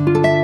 तर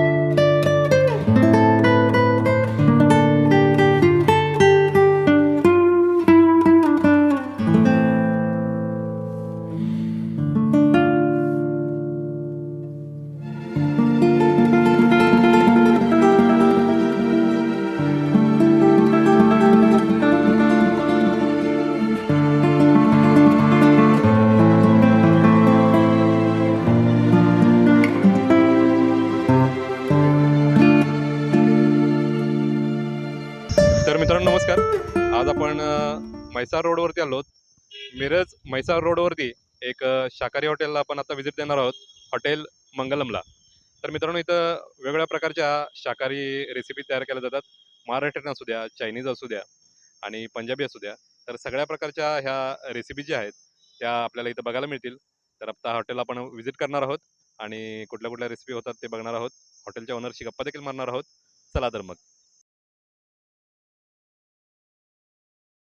म्हैसाळ रोडवरती एक अ, शाकाहारी हॉटेलला आपण आता व्हिजिट देणार आहोत हॉटेल मंगलमला. तर मित्रांनो इथं वेगवेगळ्या प्रकारच्या शाकाहारी रेसिपी तयार केल्या जातात. महाराष्ट्रीयन असू द्या चायनीज असू द्या आणि पंजाबी असू द्या. तर सगळ्या प्रकारच्या ह्या रेसिपी ज्या आहेत त्या आपल्याला इथं बघायला मिळतील. तर आता हॉटेल आपण व्हिजिट करणार आहोत आणि कुठल्या कुठल्या रेसिपी होतात ते बघणार आहोत. हॉटेलच्या ओनरशी गप्पा देखील मारणार आहोत. चला तर मग.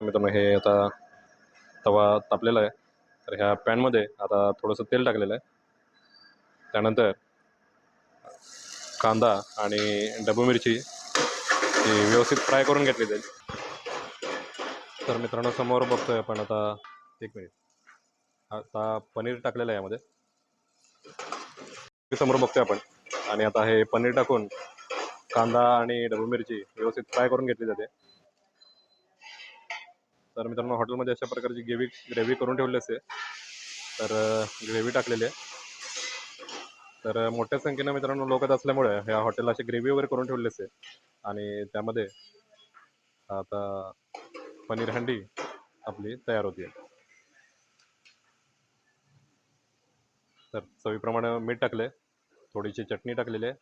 मित्रांनो हे आता तवा तापलेला आहे. तर ह्या पॅनमध्ये आता थोडंसं तेल टाकलेलं आहे. त्यानंतर कांदा आणि डबू मिरची ही व्यवस्थित फ्राय करून घेतली जाईल. तर मित्रांनो समोर बघतोय आपण आता एक मिनिट आता पनीर टाकलेलं आहे यामध्ये. समोर बघतोय आपण. आणि आता हे पनीर टाकून कांदा आणि डबू मिरची व्यवस्थित फ्राय करून घेतली जाते. तर मित्रांनो हॉटेलमध्ये अशा प्रकारची ग्रेव्ही ग्रेव्ही करून ठेवली असते तर ग्रेव्ही टाकलेली आहे. तर मोठ्या संख्येनं मित्रांनो लोक असल्यामुळे ह्या हॉटेलला अशी ग्रेव्ही वगैरे करून ठेवली असते आणि त्यामध्ये आता पनीर हंडी आपली तयार होती. तर चवीप्रमाणे मीठ टाकले. थोडीशी चटणी टाकलेली आहे.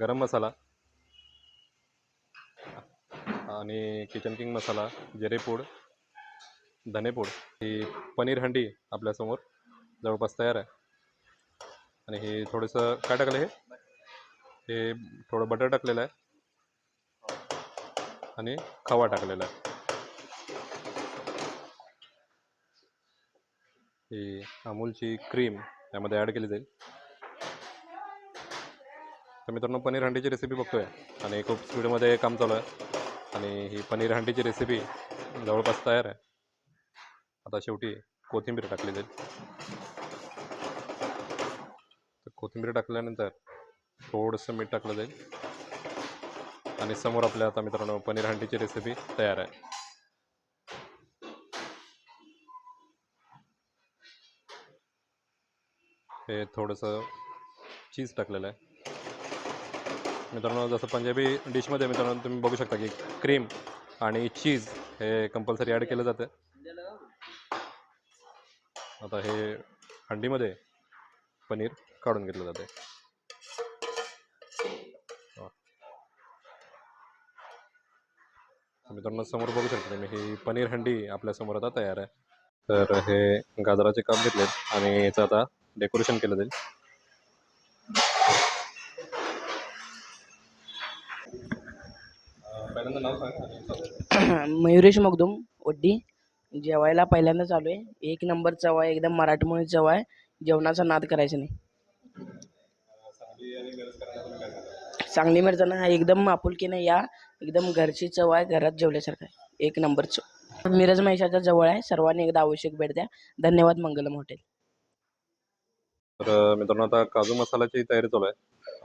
गरम मसाला. आणि किचन किंग मसाला जिरेपूड धनेपूड. ही पनीर हंडी आपल्यासमोर जवळपास तयार आहे. आणि हे थोडंसं काय टाकलं हे? हे थोडं बटर टाकलेलं आहे. आणि खवा टाकलेला आहे. ही अमूलची क्रीम यामध्ये ॲड केली जाईल. तर मित्रांनो पनीर हंडीची रेसिपी बघतोय. आणि खूप स्पीडमध्ये काम चालू आहे. आणि ही पनीर हंडीची रेसिपी जवळपास तयार आहे. आता शेवटी कोथिंबीर टाकली जाईल. तर कोथिंबीर टाकल्यानंतर थोडंसं मीठ टाकलं जाईल. आणि समोर आपल्या आता मित्रांनो पनीर हंडीची रेसिपी तयार आहे. हे थोडंसं चीज टाकलेलं आहे. मित्रांनो जसं पंजाबी डिशमध्ये मित्रांनो तुम्ही बघू शकता की क्रीम आणि चीज हे कंपल्सरी ॲड केलं जातं. आता हे हंडीमध्ये पनीर काढून घेतलं जाते. मित्रांनो समोर बघू शकता तुम्ही ही पनीर हंडी आपल्यासमोर आता तयार आहे. तर हे गाजराचे काप घेतले आणि याचं आता डेकोरेशन केलं जाईल. पहिल्यांदा नाव सांगा मयुरेश मगदुम वड्डी. जेवायला पहिल्यांदा चालू आहे. एक नंबर चव आहे एकदम मराठमोळी चव आहे. जेवणाचा नाद करायचा नाही. सांगली मिरजना हा एकदम आपुलकीने या एकदम घरची चव आहे घरात जेवल्यासारखं आहे. एक नंबर चव. मिरज महेशाच्या जवळ आहे. सर्वांनी एकदा आवश्यक भेट द्या. धन्यवाद मंगलम हॉटेल. तर मित्रांनो आता काजू मसाल्याची तयारी चालू आहे.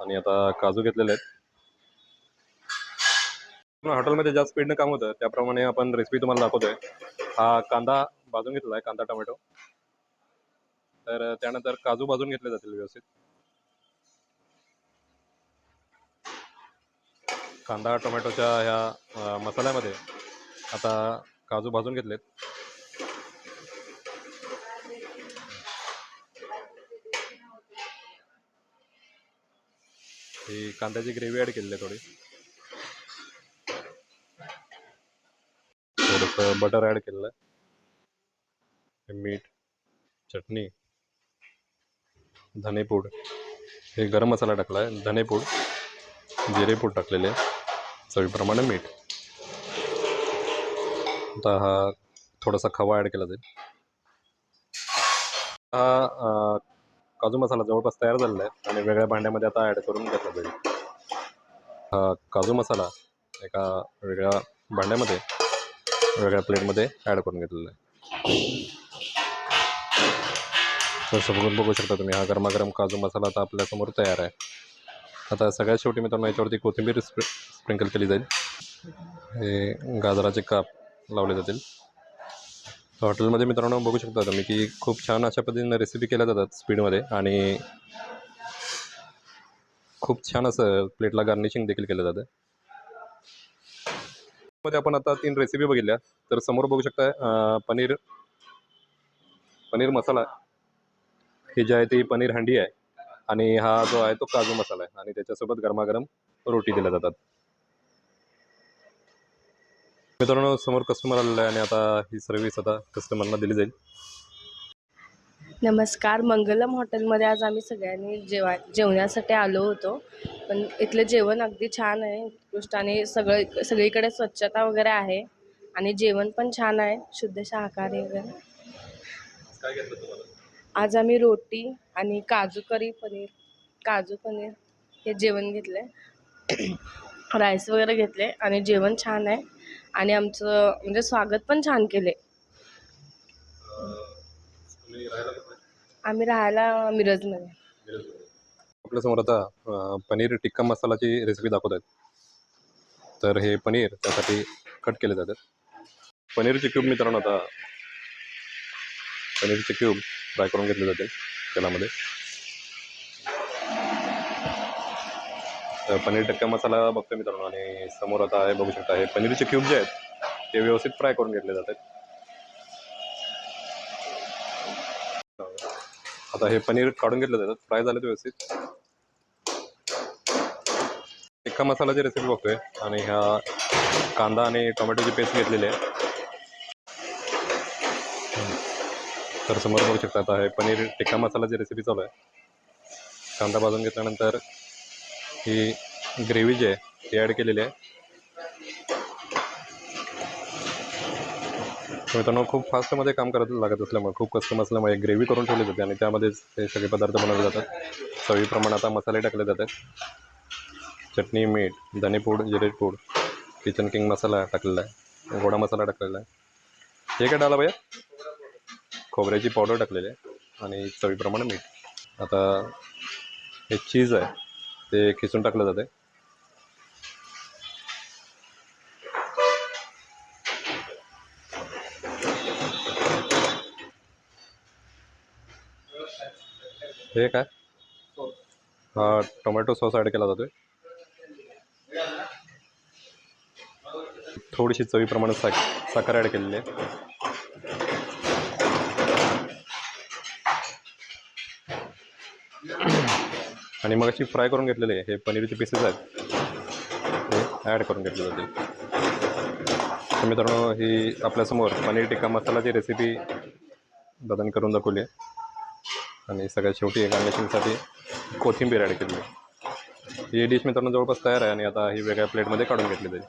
आणि आता काजू घेतलेले आहेत. हॉटेलमध्ये ज्या स्पीडनं काम होतं त्याप्रमाणे आपण रेसिपी तुम्हाला दाखवतोय. हा कांदा भाजून घेतला आहे कांदा टोमॅटो. तर त्यानंतर काजू भाजून घेतले जातील व्यवस्थित. कांदा टोमॅटोच्या ह्या मसाल्यामध्ये आता काजू भाजून घेतलेत. ही कांद्याची ग्रेव्ही ॲड केलेली आहे थोडी. थोडंसं बटर ॲड केलेलं आहे. मीठ चटणी धनेपूड हे गरम मसाला टाकला आहे धनेपूड जिरेपूड टाकलेले आहे चवीप्रमाणे मीठ. आता हा थोडासा खवा ॲड केला जाईल. हा काजू मसाला जवळपास तयार झालेला आहे आणि वेगळ्या भांड्यामध्ये आता ॲड करून घेतला जाईल. हा काजू मसाला एका वेगळ्या भांड्यामध्ये वेगळ्या प्लेटमध्ये ॲड करून घेतलेला आहे. तर समोरून बघू शकता तुम्ही हा गरमागरम काजू मसाला आता आपल्यासमोर तयार आहे. आता सगळ्यात शेवटी मित्रांनो याच्यावरती कोथिंबीर स्प्रि स्प्रिंकल केली जाईल. हे गाजराचे काप लावले जातील. हॉटेलमध्ये मित्रांनो बघू शकता तुम्ही की खूप छान अशा पद्धतीनं रेसिपी केल्या जातात स्पीडमध्ये आणि खूप छान असं प्लेटला गार्निशिंग देखील केलं जातं. मध्ये आपण आता तीन रेसिपी बघितल्या. तर समोर बघू शकता पनीर पनीर मसाला. हे जे आहे ती पनीर हंडी आहे. आणि हा जो आहे तो काजू मसाला आहे. आणि त्याच्यासोबत गरमागरम रोटी दिल्या जातात. मित्रांनो समोर कस्टमर आलेला आहे आणि आता ही सर्व्हिस आता कस्टमरना दिली जाईल. नमस्कार मंगलम हॉटेलमध्ये आज आम्ही सगळ्यांनी जेवा जेवण्यासाठी आलो होतो. पण इथलं जेवण अगदी छान आहे उत्कृष्ट आणि सगळं सगळीकडे स्वच्छता वगैरे आहे आणि जेवण पण छान आहे शुद्ध शाकाहारी वगैरे. आज आम्ही रोटी आणि काजू करी पनीर काजू पनीर हे जेवण घेतलं आहे राईस वगैरे घेतले आणि जेवण छान आहे आणि आमचं म्हणजे स्वागत पण छान केले? आम्ही राहायला मिरजमध्ये. आपल्यासमोर आता अं, पनीर टिक्का मसालाची रेसिपी दाखवत आहेत तर हे पनीर त्यासाठी कट केले जातात. पनीरचे क्यूब मित्रांनो आता पनीरचे क्यूब फ्राय करून घेतले जाते तेलामध्ये. तर पनीर टिक्का मसाला बघतोय मित्रांनो आणि समोर आता हे बघू शकता हे पनीरचे क्यूब जे आहेत ते व्यवस्थित फ्राय करून घेतले जातात. आता हे पनीर काढून घेतलं जातात फ्राय झालं व्यवस्थित. टिक्का मसालाची रेसिपी बघतोय. आणि ह्या कांदा आणि टोमॅटोची पेस्ट घेतलेली आहे. तर समोर बघू शकता आता हे पनीर टिक्का मसालाची रेसिपी चालू आहे. कांदा भाजून घेतल्यानंतर ही ग्रेव्ही जी आहे ती ॲड केलेली आहे. मित्रांनो खूप फास्टमध्ये काम करत लागत असल्यामुळे खूप कस्टम असल्यामुळे ग्रेव्ही करून ठेवली जाते आणि त्यामध्येच हे सगळे पदार्थ बनवले जातात. चवीप्रमाणे आता मसाले टाकले जातात. चटणी मीठ धनेपूड जिरेपूड किचन किंग मसाला टाकलेला आहे गोडा मसाला टाकलेला आहे. हे काय डाला भैया? खोबऱ्याची पावडर टाकलेली आहे आणि चवीप्रमाणे मीठ. आता हे चीज आहे ते खिसून टाकलं जाते हे काय? हा टोमॅटो सॉस ॲड केला जातोय. थोडीशी चवीप्रमाणे साक साखर ॲड केलेली आहे. आणि मग अशी फ्राय करून घेतलेली आहे हे पनीरचे पीसेस आहेत. हे ॲड करून घेतले जाते. मित्रांनो ही आपल्यासमोर पनीर टिक्का मसालाची रेसिपी दादानी करून दाखवली आहे. आणि सगळ्यात शेवटी गार्निशिंगसाठी कोथिंबीर ॲड केली. ही डिश मित्रांनो जवळपास तयार आहे आणि आता ही वेगळ्या प्लेटमध्ये काढून घेतली जाईल.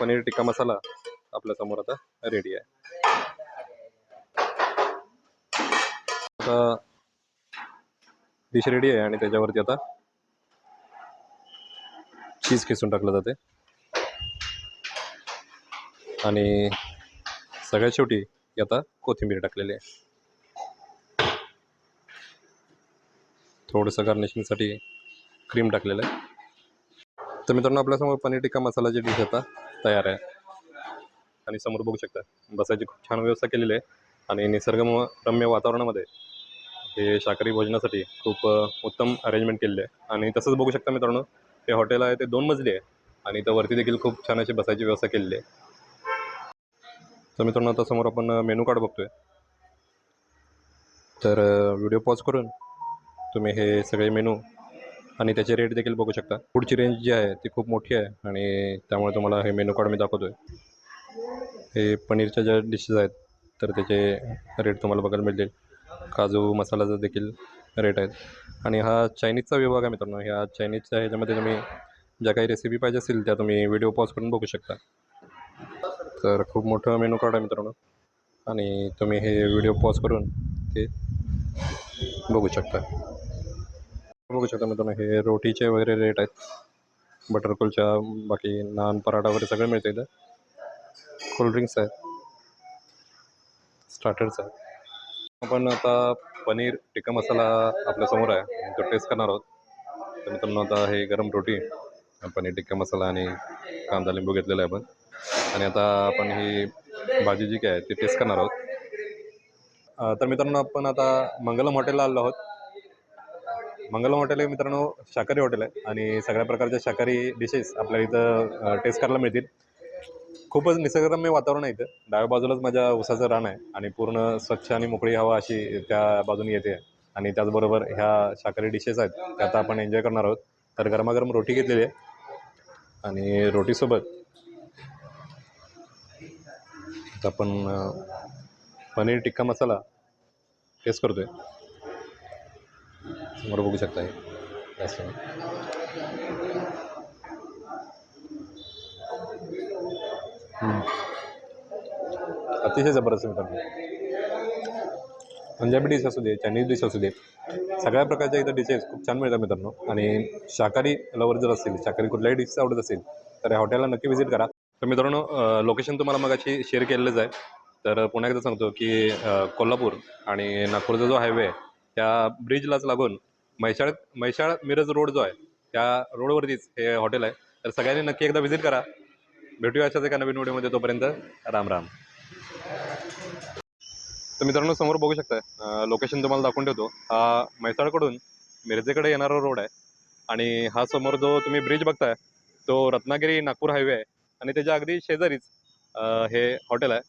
पनीर टिक्का मसाला आपल्यासमोर आता रेडी आहे. आता डिश रेडी आहे आणि त्याच्यावरती आता चीज खेचून टाकलं जाते. आणि सगळ्यात शेवटी आता कोथिंबीर टाकलेली आहे. थोडंसं गार्निशिंगसाठी क्रीम टाकलेलं आहे. तर मित्रांनो आपल्यासमोर पनीर टिक्का मसालाची डिश आता तयार आहे. आणि समोर बघू शकता बसायची खूप छान व्यवस्था केलेली आहे. आणि निसर्गम रम्य वातावरणामध्ये हे शाकाहारी भोजनासाठी खूप उत्तम अरेंजमेंट केलेली आहे. आणि तसंच बघू शकता मित्रांनो हे हॉटेल आहे ते दोन मजली आहे. आणि इथं वरती देखील खूप छान अशी बसायची व्यवस्था केलेली आहे. तर मित्रांनो आता समोर आपण मेनू कार्ड बघतोय. तर व्हिडिओ पॉज करून तुम्ही हे सगळे मेनू आणि त्याचे रेट देखील बघू शकता. पुढची रेंज जी आहे ती खूप मोठी आहे आणि त्यामुळे तुम्हाला हे मेनू कार्ड मी दाखवतो आहे हे पनीरच्या ज्या डिशेस आहेत तर त्याचे रेट तुम्हाला बघायला मिळतील. काजू मसाल्याचा देखील रेट आहेत. आणि हा चायनीजचा विभाग आहे मित्रांनो. ह्या चायनीजच्या ह्याच्यामध्ये तुम्ही ज्या काही रेसिपी पाहिजे असतील त्या तुम्ही व्हिडिओ पॉज करून बघू शकता. तर खूप मोठं मेनू कार्ड आहे मित्रांनो. आणि तुम्ही हे व्हिडिओ पॉज करून ते बघू शकता. बघू शकता मित्रांनो हे रोटीचे वगैरे रेट आहेत. बटर कुलचा बाकी नान पराठा वगैरे सगळं मिळतं इथं. कोल्ड्रिंक्स आहेत. स्टार्टर्स आहेत. आपण आता पनीर टिक्का मसाला आपल्यासमोर आहे. तो टेस्ट करणार आहोत. तर मित्रांनो आता हे गरम रोटी पनीर टिक्का मसाला आणि कांदा लिंबू घेतलेला आहे आपण. आणि आता आपण ही भाजी जी काय आहे ती टेस्ट करणार आहोत. तर मित्रांनो आपण आता मंगलम हॉटेलला आलो आहोत. मंगलम हॉटेल हे मित्रांनो शाकाहारी हॉटेल आहे आणि सगळ्या प्रकारच्या शाकाहारी डिशेस आपल्याला इथं टेस्ट करायला मिळतील. खूपच निसर्गरम्य वातावरण आहे इथं. डाव्या बाजूलाच माझ्या उसाचं रान आहे आणि पूर्ण स्वच्छ आणि मोकळी हवा अशी त्या बाजूने येते. आणि त्याचबरोबर ह्या शाकाहारी डिशेस आहेत त्या आता आपण एन्जॉय करणार आहोत. तर गरमागरम रोटी घेतलेली आहे. आणि रोटीसोबत आता आपण पनीर टिक्का मसाला टेस्ट आहे समोर बघू शकता हे. जास्त अतिशय जबरदस्त मित्रांनो पंजाबी डिश असू दे चायनीज डिश असू दे सगळ्या प्रकारच्या इथं डिशेस खूप छान मिळतात मित्रांनो. आणि शाकाहारी लवर जर असतील शाकाहारी कुठल्याही डिश आवडत असेल तर या हॉटेलला नक्की व्हिजिट करा. तर मित्रांनो लोकेशन तुम्हाला मगाशी शेअर केलेलंच आहे. तर पुन्हा एकदा सांगतो की कोल्हापूर आणि नागपूरचा जो हायवे आहे त्या ब्रिजलाच लागून म्हैसाळ म्हैसाळ मिरज रोड जो आहे त्या रोडवरतीच हे हॉटेल आहे. तर सगळ्यांनी नक्की एकदा व्हिजिट करा. भेटूया अशाच एका नवीन व्हिडिओमध्ये तोपर्यंत राम राम. तर मित्रांनो समोर बघू शकताय लोकेशन तुम्हाला दाखवून ठेवतो. हा म्हैसाळकडून मिरजेकडे येणारा रोड आहे. आणि हा समोर जो तुम्ही ब्रिज बघताय तो रत्नागिरी नागपूर हायवे आहे. आणि त्याच्या अगदी शेजारीच हे हॉटेल आहे.